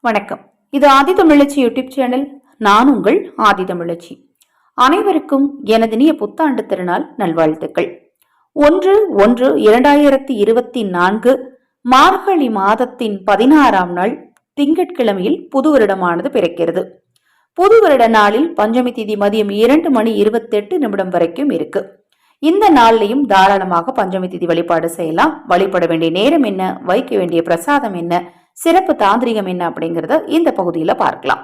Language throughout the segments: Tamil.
வணக்கம். இது ஆதி தமிழச்சி யூடியூப் சேனல். நான் உங்கள் ஆதி தமிழச்சி. அனைவருக்கும் எனது இனிய புத்தாண்டு திருநாள் நல்வாழ்த்துக்கள். ஒன்று ஒன்று இரண்டாயிரத்தி இருபத்தி நான்கு மார்கழி மாதத்தின் பதினாறாம் நாள் திங்கட்கிழமையில் புது வருடமானது பிறக்கிறது. புது வருட நாளில் பஞ்சமி திதி மதியம் இரண்டு மணி இருபத்தெட்டு நிமிடம் வரைக்கும் இருக்கு. இந்த நாள்லையும் தாராளமாக பஞ்சமி திதி வழிபாடு செய்யலாம். வழிபட வேண்டிய நேரம் என்ன? வைக்க வேண்டிய பிரசாதம் என்ன? சிறப்பு தாந்திரிகம் என்ன அப்படிங்கிறத இந்த பகுதியில் பார்க்கலாம்.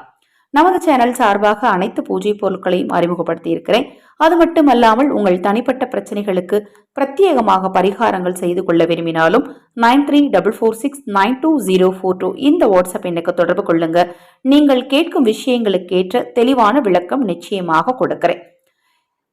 நமது சேனல் சார்பாக அனைத்து பூஜை பொருட்களையும் அறிமுகப்படுத்தி இருக்கிறேன் அது மட்டுமல்லாமல் உங்கள் தனிப்பட்ட பிரச்சனைகளுக்கு பிரத்யேகமாக பரிகாரங்கள் செய்து கொள்ள விரும்பினாலும் nine three double four six nine two zero four two இந்த வாட்ஸ்அப் எண்ணுக்கு தொடர்பு கொள்ளுங்க. நீங்கள் கேட்கும் விஷயங்களுக்கேற்ற தெளிவான விளக்கம் நிச்சயமாக கொடுக்கிறேன்.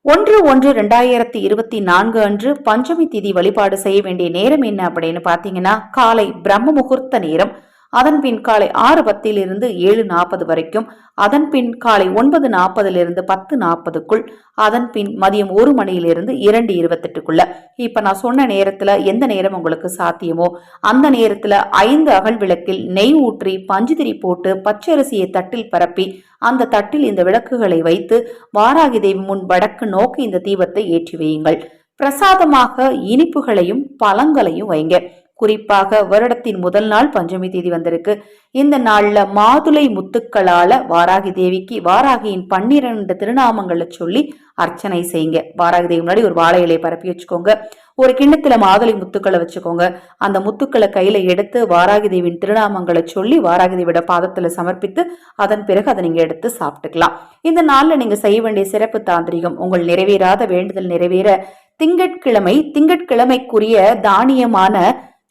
ஒன்று ஒன்று ரெண்டாயிரத்தி இருபத்தி நான்கு அன்று பஞ்சமி திதி வழிபாடு செய்ய வேண்டிய நேரம் என்ன அப்படின்னு பார்த்தீங்கன்னா காலை பிரம்ம முகூர்த்த நேரம். அதன் பின் காலை ஆறு பத்திலிருந்து ஏழு நாற்பது வரைக்கும் அதன் பின் காலை ஒன்பது நாற்பதிலிருந்து பத்து நாற்பதுக்குள் அதன் பின் மதியம் ஒரு மணியிலிருந்து இரண்டு இருபத்தெட்டுக்குள்ள. இப்ப நான் சொன்ன நேரத்துல எந்த நேரம் உங்களுக்கு சாத்தியமோ அந்த நேரத்துல ஐந்து அகல் விளக்கில் நெய் ஊற்றி பஞ்சுதிரி போட்டு பச்சரிசியை தட்டில் பரப்பி அந்த தட்டில் இந்த விளக்குகளை வைத்து வாராகி தேவி முன் வடக்கு நோக்கி இந்த தீபத்தை ஏற்றி வையுங்கள். பிரசாதமாக இனிப்புகளையும் பழங்களையும் வைங்க. குறிப்பாக வருடத்தின் முதல் நாள் பஞ்சமி தேதி வந்திருக்கு. இந்த நாள்ல மாதுளை முத்துக்களால வாராகி தேவிக்கு வாராகியின் பன்னிரண்டு திருநாமங்களை சொல்லி அர்ச்சனை செய்யுங்க. வாராகி தேவி முன்னாடி ஒரு வாழை இலையை பரப்பி வச்சுக்கோங்க. ஒரு கிண்ணத்துல மாதுளை முத்துக்களை வச்சுக்கோங்க. அந்த முத்துக்களை கையில எடுத்து வாராகி தேவியின் திருநாமங்களை சொல்லி வாராகி தேவியோட பாதத்துல சமர்ப்பித்து அதன் பிறகு அதை நீங்க எடுத்து சாப்பிட்டுக்கலாம். இந்த நாள்ல நீங்க செய்ய வேண்டிய சிறப்பு தாந்திரிகம் உங்கள் நிறைவேறாத வேண்டுதல் நிறைவேற திங்கட்கிழமை திங்கட்கிழமைக்குரிய தானியமான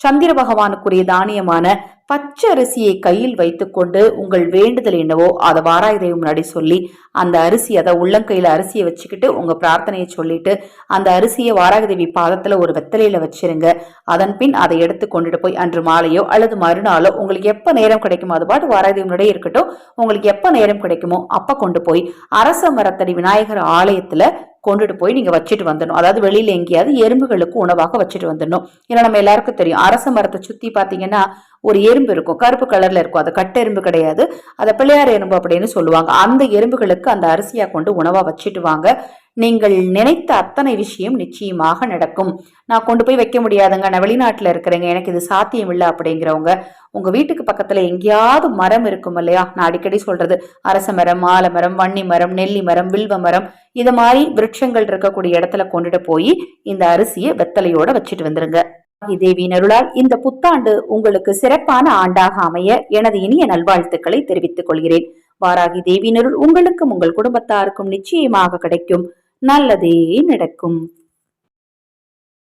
சந்திர பகவானுக்குரிய தானியமான பச்சரிசியை கையில் வைத்துக்கொண்டு உங்கள் வேண்டுதல் என்னவோ அதை வாராயுதேவி முன்னாடி சொல்லி அந்த அரிசி அதை உள்ளங்கையில் அரிசியை வச்சுக்கிட்டு உங்கள் பிரார்த்தனையை சொல்லிட்டு அந்த அரிசியை வாராகதேவி பாதத்தில் ஒரு வெத்தலையில் வச்சிருங்க. அதன் பின் அதை எடுத்து கொண்டுட்டு போய் அன்று மாலையோ அல்லது மறுநாளோ உங்களுக்கு எப்போ நேரம் கிடைக்குமோ அது பாட்டு வாராகதேவி முன்னாடியே இருக்கட்டும் உங்களுக்கு எப்போ நேரம் கிடைக்குமோ அப்போ கொண்டு போய் அரச மரத்தடி விநாயகர் ஆலயத்தில் கொண்டுட்டு போய் நீங்கள் வச்சுட்டு வந்துடணும். அதாவது வெளியில் எங்கேயாவது எறும்புகளுக்கு உணவாக வச்சுட்டு வந்துடணும். ஏன்னா நம்ம எல்லாருக்கும் தெரியும். அரச மரத்தை சுற்றி பார்த்தீங்கன்னா ஒரு எறும்பு இருக்கும். கருப்பு கலரில் இருக்கும். அது கட்டெரும்பு கிடையாது. அதை பிள்ளையார் எறும்பு அப்படின்னு சொல்லுவாங்க. அந்த எறும்புகளுக்கு அந்த அரிசியாக கொண்டு உணவாக வச்சுட்டு வாங்க. நீங்கள் நினைத்த அத்தனை விஷயம் நிச்சயமாக நடக்கும். நான் கொண்டு போய் வைக்க முடியாதுங்க. நான் வெளிநாட்டில் இருக்கிறேங்க. எனக்கு இது சாத்தியம் இல்லை அப்படிங்கிறவங்க. உங்க வீட்டுக்கு பக்கத்துல எங்கேயாவது மரம் இருக்கும் இல்லையா? நான் அடிக்கடி சொல்றது அரச மரம் மாலை மரம் வன்னி மரம் நெல்லி மரம் வில்வ மரம் இது மாதிரி விருட்சங்கள் இருக்கக்கூடிய இடத்துல கொண்டுட்டு போய் இந்த அரிசியை வெத்தலையோட வச்சுட்டு வந்துருங்க. தேவி அருளால் இந்த புத்தாண்டு உங்களுக்கு சிறப்பான ஆண்டாக அமைய எனது இனிய நல்வாழ்த்துக்களை தெரிவித்துக் கொள்கிறேன். வாராகி தேவியினருள் உங்களுக்கும் உங்கள் குடும்பத்தாருக்கும் நிச்சயமாக கிடைக்கும். நல்லதே நடக்கும்.